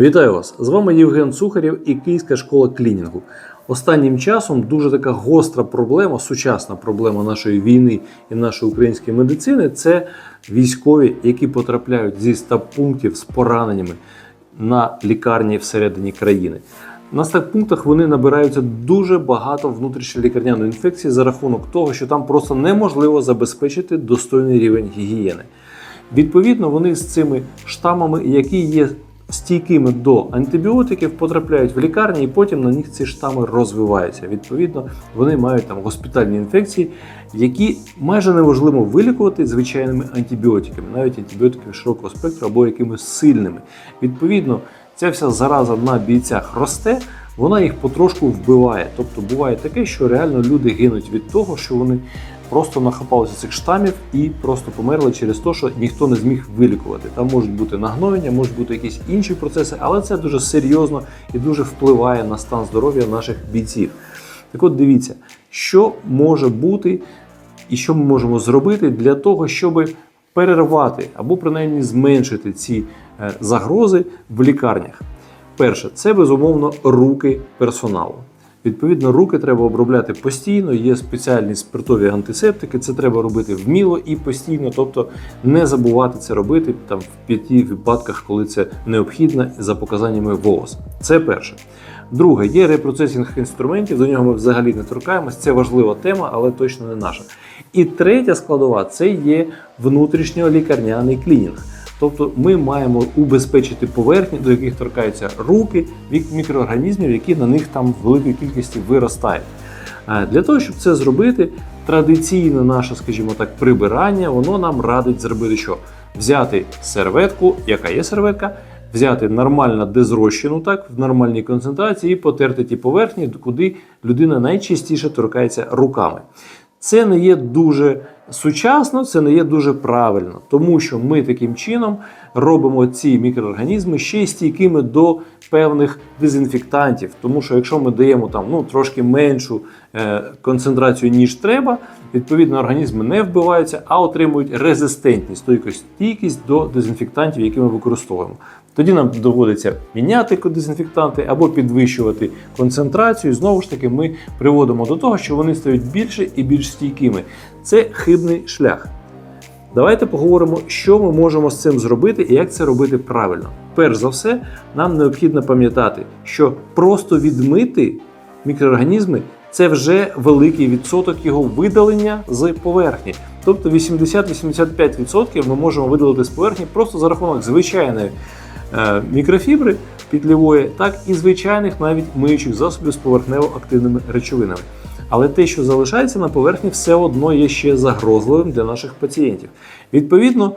Вітаю вас! З вами Євген Сухарєв і Київська школа клінінгу. Останнім часом дуже така гостра проблема, сучасна проблема нашої війни і нашої української медицини це військові, які потрапляють зі стаб-пунктів з пораненнями на лікарні всередині країни. На стаб-пунктах вони набираються дуже багато внутрішньолікарняної інфекції за рахунок того, що там просто неможливо забезпечити достойний рівень гігієни. Відповідно, вони з цими штамами, які є стійкими до антибіотиків, потрапляють в лікарні, і потім на них ці штами розвиваються. Відповідно, вони мають там госпітальні інфекції, які майже неможливо вилікувати звичайними антибіотиками, навіть антибіотиками широкого спектру або якимись сильними. Відповідно, ця вся зараза на бійцях росте. Вона їх потрошку вбиває. Тобто буває таке, що реально люди гинуть від того, що вони просто нахапалися цих штамів і просто померли через те, що ніхто не зміг вилікувати. Там можуть бути нагноєння, можуть бути якісь інші процеси, але це дуже серйозно і дуже впливає на стан здоров'я наших бійців. Так от дивіться, що може бути і що ми можемо зробити для того, щоб перервати або принаймні зменшити ці е, загрози в лікарнях. Перше, це безумовно руки персоналу. Відповідно, руки треба обробляти постійно. Є спеціальні спиртові антисептики. Це треба робити вміло і постійно, тобто не забувати це робити там в п'яти випадках, коли це необхідно за показаннями ВООЗ. Це перше. Друге, є репроцесінг інструментів. До нього ми взагалі не торкаємось. Це важлива тема, але точно не наша. І третя складова це є внутрішньолікарняний клінінг. Тобто ми маємо убезпечити поверхні, до яких торкаються руки від мікроорганізмів, які на них там в великій кількості виростають. Е, Для того, щоб це зробити, традиційне наше, скажімо так, прибирання, воно нам радить зробити що? Взяти серветку, яка є серветка, взяти нормально дезрощену, так, в нормальній концентрації і потерти ті поверхні, куди людина найчастіше торкається руками. Це не є дуже сучасно, це не є дуже правильно, тому що ми таким чином робимо ці мікроорганізми ще стійкими до певних дезінфектантів. Тому що якщо ми даємо там ну трошки меншу е, концентрацію, ніж треба, відповідно організми не вбиваються, а отримують резистентність, тобто стійкість до дезінфектантів, які ми використовуємо. Тоді нам доводиться міняти дезінфектанти або підвищувати концентрацію. І Знову ж таки, ми приводимо до того, що вони стають більше і більш стійкими. Це хибний шлях. Давайте поговоримо, що ми можемо з цим зробити і як це робити правильно. Перш за все, нам необхідно пам'ятати, що просто відмити мікроорганізми це вже великий відсоток його видалення з поверхні. Тобто 80-85% ми можемо видалити з поверхні просто за рахунок звичайної мікрофібри пітлівої, так і звичайних навіть миючих засобів з поверхнево-активними речовинами. Але те, що залишається на поверхні, все одно є ще загрозливим для наших пацієнтів. Відповідно,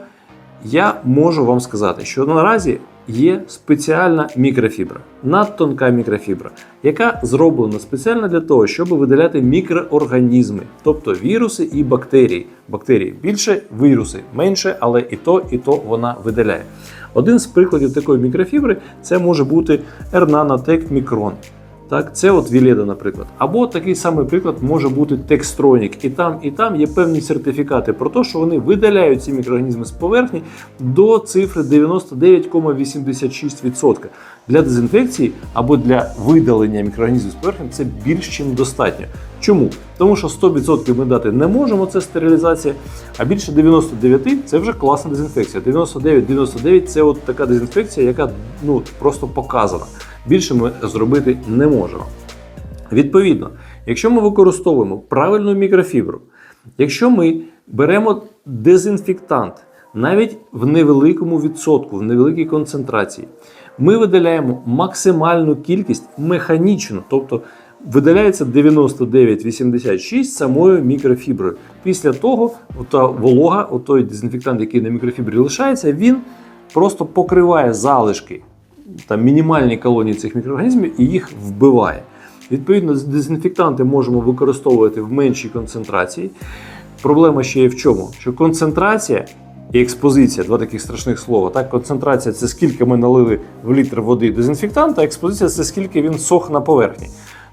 я можу вам сказати, що наразі є спеціальна мікрофібра, надтонка мікрофібра, яка зроблена спеціально для того, щоб видаляти мікроорганізми, тобто віруси і бактерії. Бактерії більше, віруси менше, але і то, і то вона видаляє. Один з прикладів такої мікрофібри це може бути Ернанотек Micron. Так, це от Віледа, наприклад. Або такий самий приклад може бути Textronic. І там, і там є певні сертифікати про те, що вони видаляють ці мікроорганізми з поверхні до цифри 99,86%. Для дезінфекції або для видалення мікроорганізмів з поверхні це більш чим достатньо. Чому? Тому що 100% ми дати не можемо, це стерилізація, а більше 99% це вже класна дезінфекція. 99-99% це от така дезінфекція, яка ну, просто показана. Більше ми зробити не можемо. Відповідно, якщо ми використовуємо правильну мікрофібру, якщо ми беремо дезінфектант навіть в невеликому відсотку, в невеликій концентрації, ми видаляємо максимальну кількість механічно, тобто видаляється 99,86 самою мікрофіброю. Після того та волога, той дезінфектант, який на мікрофібрі лишається, він просто покриває залишки там мінімальні колонії цих мікроорганізмів і їх вбиває. Відповідно, дезінфектанти можемо використовувати в меншій концентрації. Проблема ще є в чому? Що концентрація і експозиція два таких страшних слова. Так, Концентрація це скільки ми налили в літр води дезінфектанта, а експозиція це скільки він сох на поверхні.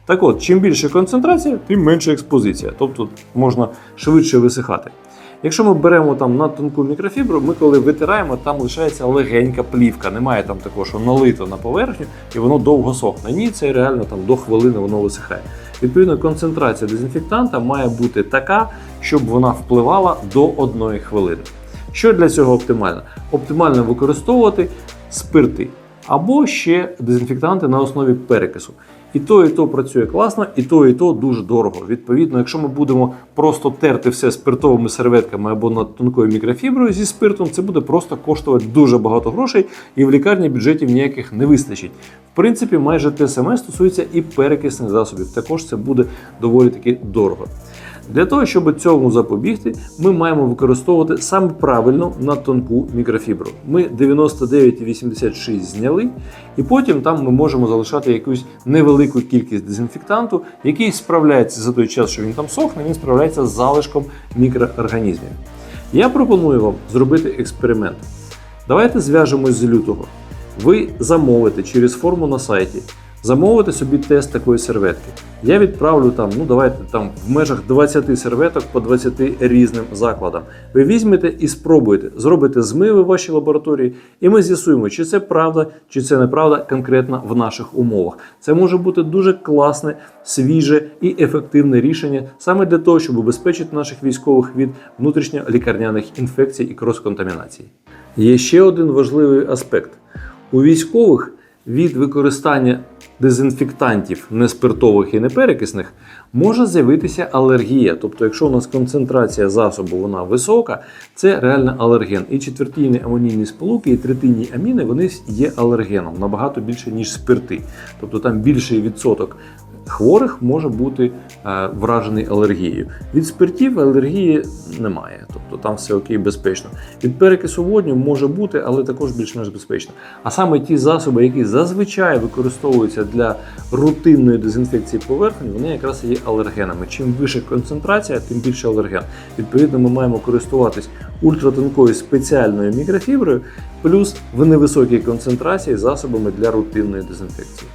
Так от, чим більше концентрація, тим менше експозиція. Тобто можна швидше висихати. Якщо ми беремо там на тонку мікрофібру, ми коли витираємо, там лишається легенька плівка. Немає там такого, що налито на поверхню і воно довго сохне. Ні, це реально там до хвилини воно висихає. Відповідно, концентрація дезінфектанта має бути така, щоб вона впливала до одної хвилини. Що для цього оптимально? Оптимально використовувати спирти або ще дезінфектанти на основі перекису. І то, і то працює класно, і то, і то дуже дорого. Відповідно, якщо ми будемо просто терти все спиртовими серветками або над тонкою мікрофіброю зі спиртом, це буде просто коштувати дуже багато грошей, і в лікарні бюджетів ніяких не вистачить. В принципі, майже те саме стосується і перекисних засобів. Також це буде доволі таки дорого. Для того, щоб цьому запобігти, ми маємо використовувати саме правильно на тонку мікрофібру. Ми 99,86 зняли, і потім там ми можемо залишати якусь невелику кількість дезінфектанту, який справляється за той час, що він там сохне, він справляється з залишком мікроорганізмів. Я пропоную вам зробити експеримент. Давайте зв'яжемось з лютого. Ви замовите через форму на сайті, замовите собі тест такої серветки. Я відправлю там, ну давайте там в межах 20 серветок по 20 різним закладам. Ви візьмете і спробуєте, зробите змиви в вашій лабораторії, і ми з'ясуємо, чи це правда, чи це неправда конкретно в наших умовах. Це може бути дуже класне, свіже і ефективне рішення саме для того, щоб убезпечити наших військових від внутрішньолікарняних інфекцій і крос-контамінації. Є ще один важливий аспект. У військових від використання дезінфектантів неспиртових і неперекисних може з'явитися алергія. Тобто, якщо у нас концентрація засобу вона висока, це реально алерген. І четвертійні амонійні сполуки, і третинні аміни вони є алергеном набагато більше, ніж спирти. Тобто там більший відсоток хворих може бути е, вражений алергією. Від спиртів алергії немає, тобто там все окей, безпечно. Від перекису водню може бути, але також більш-менш безпечно. А саме ті засоби, які зазвичай використовуються для рутинної дезінфекції поверхні, вони якраз є алергенами. Чим вища концентрація, тим більше алерген. Відповідно, ми маємо користуватись ультратонкою спеціальною мікрофіброю, плюс в невисокій концентрації засобами для рутинної дезінфекції.